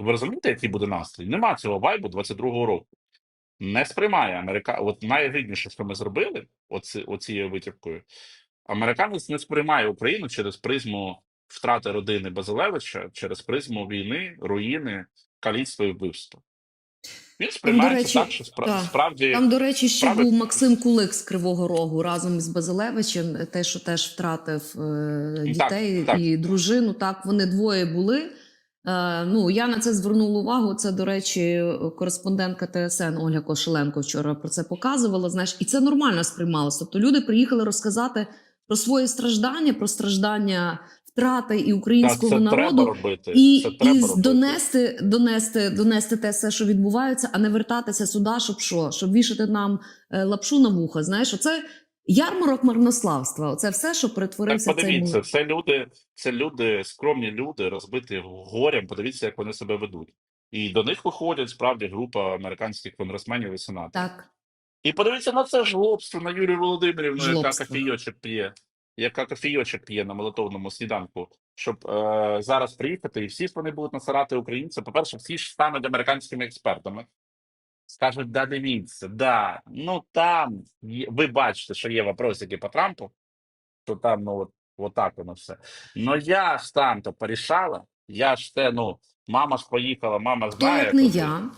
Ви розумієте, який буде настрій? Нема цього вайбу 22-го року. Не сприймає Америка. От найгідніше, що ми зробили, оці, оцією витівкою, американець не сприймає Україну через призму втрати родини Базилевича, через призму війни, руїни, каліцтва і вбивства. Він сприймає речі, так, що спра- так. справді Там, до речі, ще Правда? був Максим Кулик з Кривого Рогу разом з Базилевичем, те, що теж втратив е, дітей так. і дружину. Так, вони двоє були. Е, ну, я на це звернула увагу. Це, до речі, кореспондентка ТСН Ольга Кошеленко вчора про це показувала. Знаєш, і це нормально сприймалося. Тобто люди приїхали розказати про свої страждання, про страждання втрати і так, українського це треба народу. робити. І, це треба і робити. донести, донести, донести те все, що відбувається, а не вертатися сюди, щоб що? Щоб вішати нам е, лапшу на вуха. Знаєш, оце ярмарок марнославства. Оце все, що перетворився цей подивіться, мир. це люди, це люди, скромні люди, розбиті горем. Подивіться, як вони себе ведуть. І до них виходять справді група американських конгресменів і сенаторів. Так, І подивіться на це жлобство на Юлію Володимирівну, яка кофійочок п'є, яка кофійочок п'є на молитовному сніданку, щоб е, зараз приїхати, і всі ж вони будуть насирати українців. По-перше, всі ж стануть американськими експертами. Скажуть, да, дивіться, да, ну там є, ви бачите, що є вопросики по Трампу, що там, ну, от, от так воно все. Ну я ж там то порішала, я ж те, ну, мама ж поїхала, мама знає. як не куди. я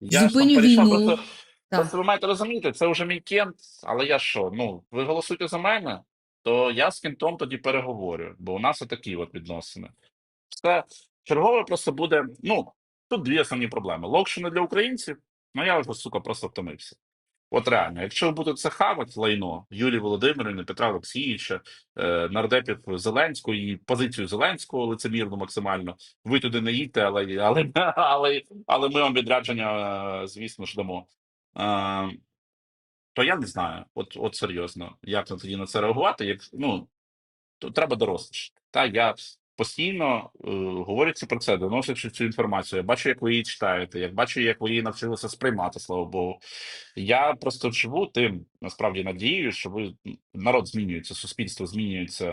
Я ж там зупиню війну. просто Так. Просто ви маєте розуміти, це вже мій кент, але я що? Ну, ви голосуєте за мене, то я з кентом тоді переговорю, бо у нас отакі от відносини. Все чергове просто буде. Ну, тут дві основні проблеми: локшини для українців, ну я вже, сука, просто втомився. От реально, якщо ви будете це хавати лайно Юлії Володимирівни, Петра Олексійовича, е, нардепів Зеленського і позицію Зеленського лицемірну максимально, ви туди не їдьте, але, але, але, але ми вам відрядження, е, звісно ж, дамо. Е, то я не знаю, от, от серйозно, як тоді на це реагувати, як ну то треба доросліше. Та я постійно е, говорячи про це, доносячи цю інформацію, я бачу, як ви її читаєте, як бачу, як ви її навчилися сприймати, слава Богу. Я просто живу тим, насправді, надією, що ви народ змінюється, суспільство змінюється,